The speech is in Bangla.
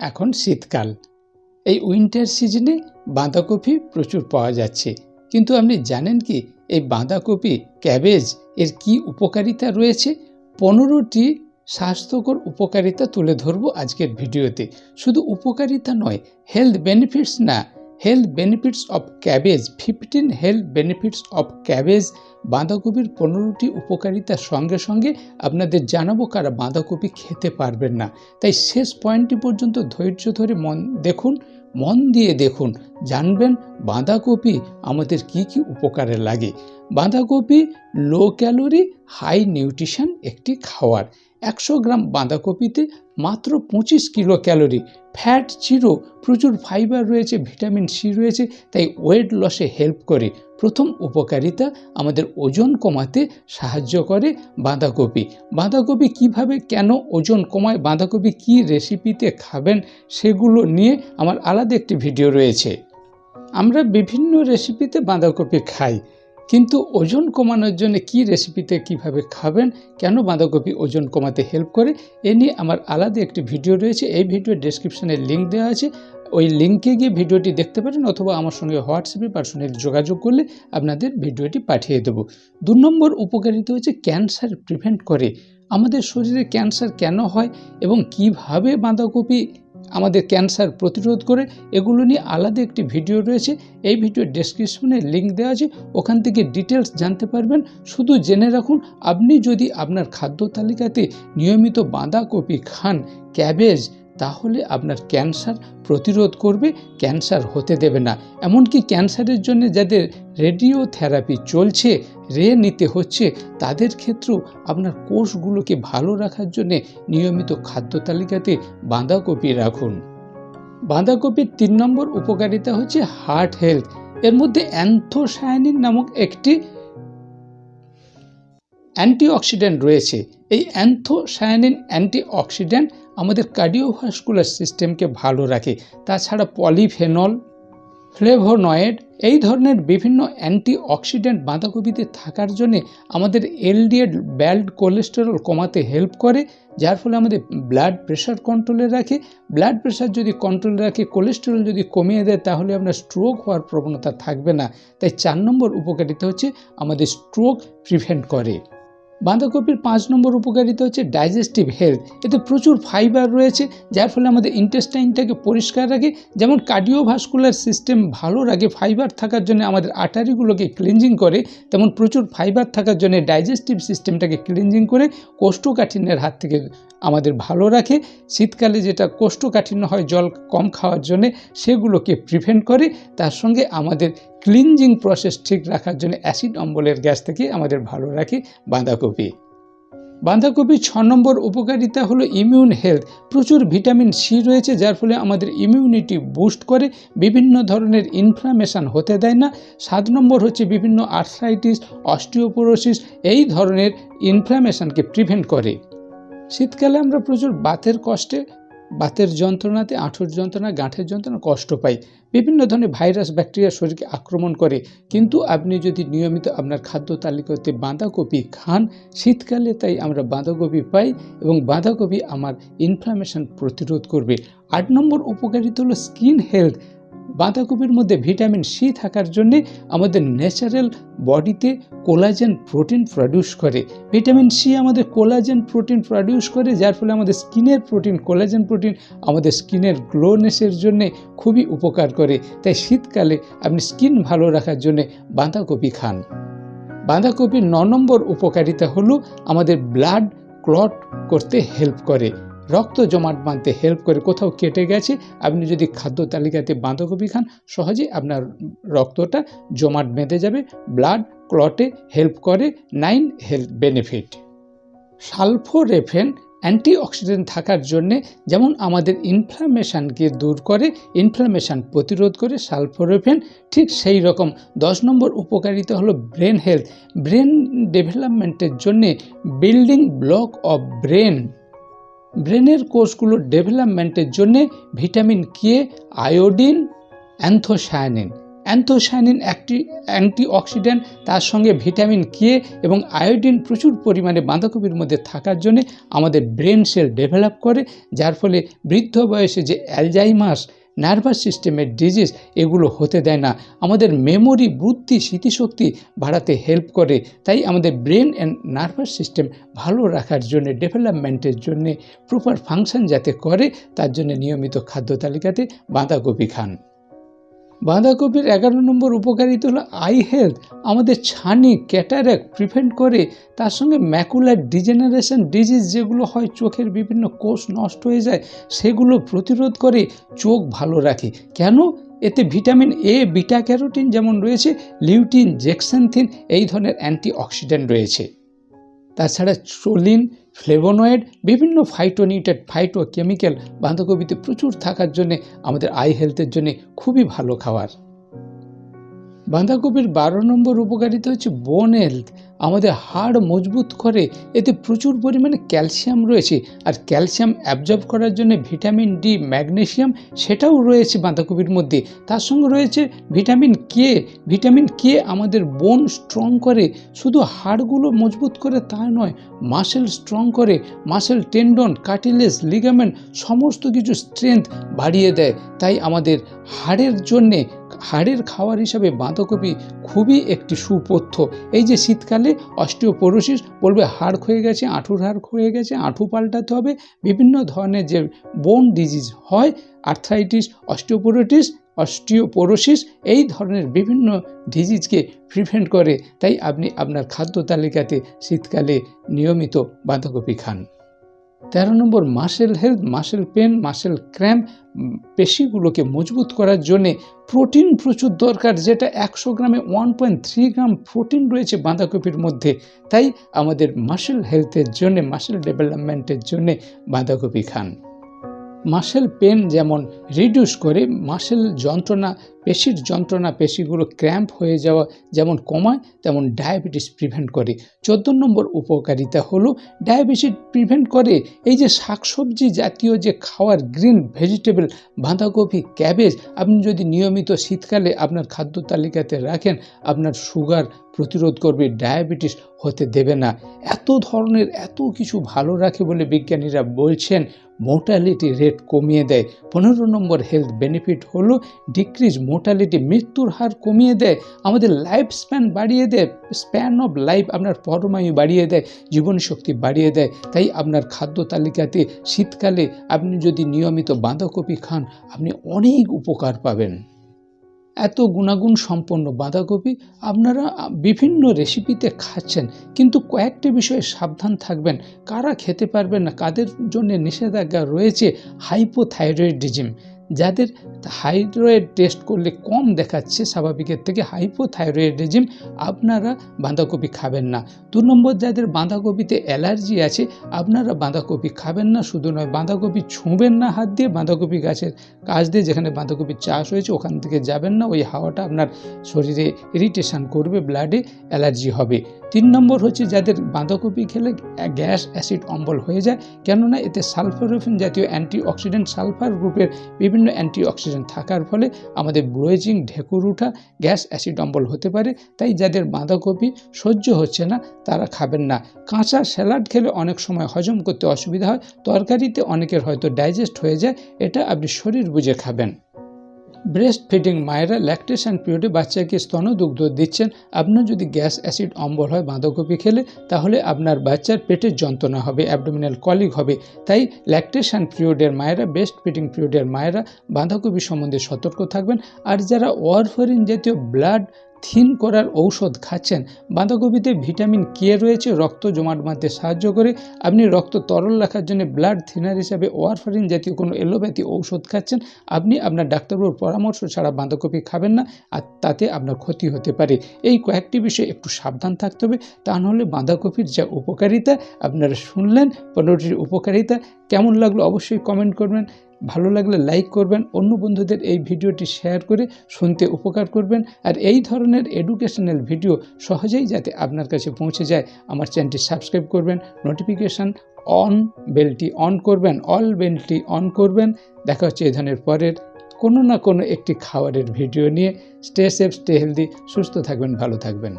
এখন শীতকাল। এই উইন্টার সিজনে বাঁধাকপি প্রচুর পাওয়া যাচ্ছে। কিন্তু আপনি জানেন কি, এই বাঁধাকপি ক্যাবেজ এর কি উপকারিতা রয়েছে? পনেরোটি স্বাস্থ্যকর উপকারিতা তুলে ধরব আজকের ভিডিওতে শুধু উপকারিতা নয় হেলথ বেনিফিটস না health benefits of cabbage, fifteen health benefits of cabbage বাঁধাকপির পনেরোটি উপকারিতার সঙ্গে সঙ্গে আপনাদের জানাব কারা বাঁধাকপি খেতে পারবেন না। তাই শেষ পয়েন্টটি পর্যন্ত ধৈর্য ধরে মন, দেখুন, মন দিয়ে দেখুন, জানবেন বাঁধাকপি আমাদের কি কি উপকারে লাগে। বাঁধাকপি লো ক্যালোরি, হাই নিউট্রিশন একটি খাওয়ার। একশো গ্রাম বাঁধাকপিতে মাত্র পঁচিশ কিলো ক্যালোরি। ফ্যাট জিরো, প্রচুর ফাইবার রয়েছে, ভিটামিন সি রয়েছে, তাই ওয়েট লসে হেল্প করে। প্রথম উপকারিতা আমাদের ওজন কমাতে সাহায্য করে বাঁধাকপি। বাঁধাকপি কীভাবে, কেন ওজন কমায়, বাঁধাকপি কি রেসিপিতে খাবেন, সেগুলো নিয়ে আমার আলাদা একটি ভিডিও রয়েছে। আমরা বিভিন্ন রেসিপিতে বাঁধাকপি খাই। কিন্তু ওজন কমানোর জন্য কি রেসিপিতে কীভাবে খাবেন? কেন বাঁধাকপি ওজন কমাতে হেল্প করে? এ নিয়ে আমার আলাদা একটি ভিডিও রয়েছে। এই ভিডিও ডেসক্রিপশানে লিঙ্ক দেওয়া আছে। ওই লিঙ্কে গিয়ে ভিডিওটি দেখতে পারেন অথবা আমার সঙ্গে হোয়াটসঅ্যাপে পার্সোনালি যোগাযোগ করলে আপনাদের ভিডিওটি পাঠিয়ে দেবো। দু নম্বর উপকারিতা হচ্ছে ক্যান্সার প্রিভেন্ট করে। আমাদের শরীরে ক্যান্সার কেন হয় এবং কীভাবে বাঁধাকপি আমাদের ক্যান্সার প্রতিরোধ করে এগুলো নিয়ে আলাদা একটি ভিডিও রয়েছে। এই ভিডিও ডেসক্রিপশনে লিঙ্ক দেওয়া আছে। ওখান থেকে ডিটেলস জানতে পারবেন। শুধু জেনে রাখুন, আপনি যদি আপনার খাদ্য তালিকাতে নিয়মিত বাঁধাকপি খান ক্যাবেজ তাহলে আপনার ক্যান্সার প্রতিরোধ করবে, ক্যান্সার হতে দেবে না। এমনকি ক্যান্সারের জন্য যাদের রেডিওথেরাপি চলছে, রে নিতে হচ্ছে, তাদের ক্ষেত্রেও আপনার কোষগুলোকে ভালো রাখার জন্য নিয়মিত খাদ্য তালিকাতে বাঁধাকপি রাখুন। বাঁধাকপির তিন নম্বর উপকারিতা হচ্ছে হার্ট হেলথ। এর মধ্যে অ্যান্থোসায়ানিন নামক একটি অ্যান্টিঅক্সিডেন্ট রয়েছে। এই অ্যান্থোসায়ানিন অ্যান্টিঅক্সিডেন্ট আমাদের কার্ডিওভাস্কুলার সিস্টেমকে ভালো রাখে। তাছাড়া পলিফেনল ফ্লেভোনয়েড এই ধরনের বিভিন্ন অ্যান্টিঅক্সিডেন্ট বাঁধাকপিতে থাকার জন্যে আমাদের এলডিএল ব্যাড কোলেস্টেরল কমাতে হেল্প করে, যার ফলে আমাদের ব্লাড প্রেশার কন্ট্রোলে রাখে। ব্লাড প্রেশার যদি কন্ট্রোলে রাখে কোলেস্টেরল যদি কমিয়ে দেয়, তাহলে আপনার স্ট্রোক হওয়ার প্রবণতা থাকবে না। তাই চার নম্বর উপকারিতা হচ্ছে আমাদের স্ট্রোক প্রিভেন্ট করে। বাঁধাকপির পাঁচ নম্বর উপকারিতা হচ্ছে ডাইজেস্টিভ হেলথ এতে প্রচুর ফাইবার রয়েছে, যার ফলে আমাদের ইন্টেস্টাইনটাকে পরিষ্কার রাখে। যেমন কার্ডিওভাস্কুলার সিস্টেম ভালো রাখে ফাইবার থাকার জন্য আমাদের আটারিগুলোকে ক্লিনজিং করে, তেমন প্রচুর ফাইবার থাকার জন্য ডাইজেস্টিভ সিস্টেমটাকে ক্লিনজিং করে কোষ্ঠকাঠিন্যের হাত থেকে আমাদের ভালো রাখে। শীতকালে যেটা কোষ্ঠকাঠিন্য হয়, জল কম খাওয়ার জন্যে সেগুলোকে প্রিভেন্ট করে, তার সঙ্গে আমাদের ক্লিনজিং প্রসেস ঠিক রাখার জন্য অ্যাসিড অম্বলের গ্যাস থেকে আমাদের ভালো রাখে বাঁধাকপি। বাঁধাকপি ছ নম্বর উপকারিতা হলো ইমিউন হেলথ প্রচুর ভিটামিন সি রয়েছে, যার ফলে আমাদের ইমিউনিটি বুস্ট করে, বিভিন্ন ধরনের ইনফ্লামেশন হতে দেয় না। সাত নম্বর হচ্ছে বিভিন্ন আর্থ্রাইটিস অস্টিওপোরোসিস এই ধরনের ইনফ্লামেশনকে প্রিভেন্ট করে। শীতকালে আমরা প্রচুর বাতের কষ্টে বাতের যন্ত্রণাতে, আঁঠুর যন্ত্রণা, গাঁঠের যন্ত্রণা কষ্ট পাই বিভিন্ন ধরনের ভাইরাস, ব্যাকটেরিয়া শরীরকে আক্রমণ করে। কিন্তু আপনি যদি নিয়মিত আপনার খাদ্য তালিকাতে বাঁধাকপি খান, শীতকালে তাই আমরা বাঁধাকপি পাই এবং বাঁধাকপি আমার ইনফ্লামেশন প্রতিরোধ করবে। আট নম্বর উপকারিতা হলো স্কিন হেলথ বাঁধাকপির মধ্যে ভিটামিন সি থাকার জন্যে আমাদের ন্যাচারাল বডিতে কোলাজেন প্রোটিন প্রডিউস করে। ভিটামিন সি আমাদের কোলাজেন প্রোটিন প্রডিউস করে, যার ফলে আমাদের স্কিনের প্রোটিন, কোলাজেন প্রোটিন আমাদের স্কিনের গ্লোনেসের জন্যে খুবই উপকার করে। তাই শীতকালে আপনি স্কিন ভালো রাখার জন্যে বাঁধাকপি খান। বাঁধাকপির ন নম্বর উপকারিতা হলো আমাদের ব্লাড ক্লট করতে হেল্প করে। রক্ত জমাট বাঁধতে হেল্প করে কোথাও কেটে গেছে, আপনি যদি খাদ্য তালিকাতে বাঁধাকপি খান সহজেই আপনার রক্তটা জমাট বেঁধে যাবে ব্লাড ক্লটে হেল্প করে nine health benefit sulforaphane antioxidant থাকার জন্যে যেমন আমাদের ইনফ্লামেশানকে দূর করে ইনফ্লামেশান প্রতিরোধ করে সালফোরেফেন ঠিক সেই রকম দশ নম্বর উপকারিতা হলো ব্রেন হেলথ ব্রেন ডেভেলপমেন্টের জন্যে বিল্ডিং ব্লক অফ ব্রেন ব্রেনের কোষগুলোর ডেভেলপমেন্টের জন্যে vitamin K iodine, anthocyanin. Anthocyanin একটি অ্যান্টিঅক্সিডেন্ট, তার সঙ্গে ভিটামিন কে এবং আয়োডিন প্রচুর পরিমাণে বাঁধাকপির মধ্যে থাকার জন্যে আমাদের ব্রেন সেল ডেভেলপ করে, যার ফলে বৃদ্ধ বয়সে যে অ্যালজাইমাস নার্ভাস সিস্টেমের ডিজিজ এগুলো হতে দেয় না। আমাদের মেমোরি বুদ্ধি, স্মৃতিশক্তি বাড়াতে হেল্প করে। তাই আমাদের ব্রেন অ্যান্ড নার্ভাস সিস্টেম ভালো রাখার জন্য ডেভেলপমেন্টের জন্যে প্রপার ফাংশন যাতে করে, তার জন্য নিয়মিত খাদ্য তালিকাতে বাঁধাকপি খান। বাঁধাকপির এগারো নম্বর উপকারিতা হলো আই হেলথ আমাদের ছানি ক্যাটারেক প্রিভেন্ট করে, তার সঙ্গে ম্যাকুলার ডিজেনারেশন ডিজিজ যেগুলো হয়, চোখের বিভিন্ন কোষ নষ্ট হয়ে যায়, সেগুলো প্রতিরোধ করে চোখ ভালো রাখে। কেন? এতে ভিটামিন এ বিটা ক্যারোটিন যেমন রয়েছে লিউটিন জেক্সানথিন এই ধরনের অ্যান্টিঅক্সিডেন্ট রয়েছে। তাছাড়া চোলিন ফ্লেভোনয়েড, বিভিন্ন ফাইটোনিউটেড ফাইটো কেমিক্যাল বাঁধাকপিতে প্রচুর থাকার জন্যে আমাদের আই হেলথের জন্যে খুবই ভালো খাবার। বাঁধাকপির বারো নম্বর উপকারিতা হচ্ছে বোন হেলথ আমাদের হাড় মজবুত করে, এতে প্রচুর পরিমাণে ক্যালসিয়াম রয়েছে। আর ক্যালসিয়াম অ্যাবজর্ব করার জন্য ভিটামিন ডি ম্যাগনেশিয়াম সেটাও রয়েছে বাঁধাকপির মধ্যে। তার সঙ্গে রয়েছে ভিটামিন কে ভিটামিন কে আমাদের বোন স্ট্রং করে। শুধু হাড়গুলো মজবুত করে তা নয় মাসেল স্ট্রং করে। মাসেল টেন্ডন কাটিলেস লিগামেন্ট সমস্ত কিছু স্ট্রেংথ বাড়িয়ে দেয়। তাই আমাদের হাড়ের জন্যে হাড়ের খাওয়ার হিসাবে বাঁধাকপি খুবই একটি সুপথ্য। এই যে শীতকালে অস্টিওপোরোসিস বলবে হাড় ক্ষয়ে গেছে, আঁঠুর হাড় ক্ষয়ে গেছে, আঁঠু পাল্টাতে হবে, বিভিন্ন ধরনের যে বোন ডিজিজ হয় আর্থ্রাইটিস অস্টিওপোরোটিস, অস্টিওপোরোসিস, এই ধরনের বিভিন্ন ডিজিজকে প্রিভেন্ট করে। তাই আপনি আপনার খাদ্য তালিকাতে শীতকালে নিয়মিত বাঁধাকপি খান। তেরো নম্বর muscle health muscle pain muscle cramp পেশিগুলোকে মজবুত করার জন্যে প্রোটিন প্রচুর দরকার, যেটা একশো গ্রামে one point three gram protein রয়েছে বাঁধাকপির মধ্যে। তাই আমাদের মাসেল হেলথের জন্যে, মাসেল ডেভেলপমেন্টের জন্যে বাঁধাকপি খান। মাসেল পেন যেমন রিডিউস করে মাসেল যন্ত্রণা, পেশির যন্ত্রণা, পেশিগুলো ক্র্যাম্প হয়ে যাওয়া যেমন কমায়, তেমন ডায়াবেটিস প্রিভেন্ট করে। চোদ্দ নম্বর উপকারিতা হলো ডায়াবেটিস প্রিভেন্ট করে। এই যে শাকসবজি জাতীয় যে খাওয়ার গ্রিন ভেজিটেবল, বাঁধাকপি, ক্যাবেজ, আপনি যদি নিয়মিত শীতকালে আপনার খাদ্য তালিকাতে রাখেন, আপনার সুগার প্রতিরোধ করবে, ডায়াবেটিস হতে দেবে না। এত ধরনের এত কিছু ভালো রাখে বলে বিজ্ঞানীরা বলছেন মোর্টালিটি রেট কমিয়ে দেয়। পনেরো নম্বর হেলথ বেনিফিট হলো ডিক্রিজ মোর্টালিটি মৃত্যুর হার কমিয়ে দেয়। আমাদের লাইফ স্প্যান বাড়িয়ে দেয়। স্প্যান অফ লাইফ আপনার পরমায়ু বাড়িয়ে দেয়। জীবনশক্তি বাড়িয়ে দেয়। তাই আপনার খাদ্য তালিকাতে শীতকালে আপনি যদি নিয়মিত বাঁধাকপি খান, আপনি অনেক উপকার পাবেন। এত গুণাগুণ সম্পন্ন বাঁধাকপি আপনারা বিভিন্ন রেসিপিতে খাচ্ছেন, কিন্তু কয়েকটি বিষয়ে সাবধান থাকবেন। কারা খেতে পারবেন না, কাদের জন্য নিষেধাজ্ঞা রয়েছে? হাইপোথাইরয়েডিজম যাদের থাইরয়েড টেস্ট করলে কম দেখাচ্ছে স্বাভাবিকের থেকে হাইপোথাইরয়েডিজম আপনারা বাঁধাকপি খাবেন না। দু নম্বর, যাদের বাঁধাকপিতে অ্যালার্জি আছে, আপনারা বাঁধাকপি খাবেন না, শুধু নয়, বাঁধাকপি ছুঁবেন না হাত দিয়ে, বাঁধাকপি গাছের কাজ দিয়ে যেখানে বাঁধাকপির চাষ হয়েছে, ওখান থেকে যাবেন না, ওই হাওয়াটা আপনার শরীরে ইরিটেশন করবে ব্লাডে অ্যালার্জি হবে। তিন নম্বর হচ্ছে, যাদের বাঁধাকপি খেলে গ্যাস অ্যাসিড অম্বল হয়ে যায়, কেননা এতে সালফারোফিন জাতীয় অ্যান্টিঅক্সিডেন্ট সালফার গ্রুপের বিভিন্ন অ্যান্টিঅক্সিডেন্ট থাকার ফলে আমাদের ব্লোয়েজিং ঢেকুর উঠা, গ্যাস অ্যাসিড অম্বল হতে পারে। তাই যাদের বাঁধাকপি সহ্য হচ্ছে না, তারা খাবেন না। কাঁচা স্যালাড খেলে অনেক সময় হজম করতে অসুবিধা হয়। তরকারিতে অনেকের হয়তো ডাইজেস্ট হয়ে যায়। এটা আপনি শরীর বুঝে খাবেন। ব্রেস্ট ফিডিং মায়েরা ল্যাকটেশন পিরিয়ডে বাচ্চাকে স্তন দুগ্ধ দিচ্ছেন। আপনার যদি গ্যাস, অ্যাসিড, অম্বল হয়, বাঁধাকপি খেলে, তাহলে আপনার বাচ্চার পেটের যন্ত্রণা হবে অ্যাবডোমিনাল কলিক হবে। তাই ল্যাকটেশন পিরিয়ডের মায়েরা ব্রেস্ট ফিডিং পিরিয়ডের মায়েরা বাঁধাকপি সম্বন্ধে সতর্ক থাকবেন। আর যারা ওয়ারফারিন জাতীয় ব্লাড থিন করার ঔষধ খাচ্ছেন। বাঁধাকপিতে ভিটামিন কে রয়েছে, রক্ত জমাট বাঁধতে সাহায্য করে। আপনি রক্ত তরল রাখার জন্য ব্লাড থিনার হিসাবে ওয়ারফারিন জাতীয় কোনো এলোপ্যাথি ঔষধ খাচ্ছেন। আপনি আপনার ডাক্তারবাবুর পরামর্শ ছাড়া বাঁধাকপি খাবেন না, আর তাতে আপনার ক্ষতি হতে পারে। এই কয়েকটি বিষয়ে একটু সাবধান থাকতে হবে। তা নাহলে বাঁধাকপির যা উপকারিতা, আপনারা শুনলেন পনেরোটির উপকারিতা। কেমন লাগল অবশ্যই কমেন্ট করবেন। ভালো লাগলে লাইক করবেন, অন্য বন্ধুদের এই ভিডিওটি শেয়ার করে শুনতে উপকার করবেন, আর এই ধরনের এডুকেশনাল ভিডিও সহজেই যাতে আপনার কাছে পৌঁছে যায়, আমার চ্যানেলটি সাবস্ক্রাইব করবেন নোটিফিকেশান অন বেলটি অন করবেন অল বেলটি অন করবেন। দেখা হচ্ছে এই ধরনের পরের কোনো না কোনো একটি খাবারের ভিডিও নিয়ে। স্টে সেফ স্টে হেলদি সুস্থ থাকবেন, ভালো থাকবেন।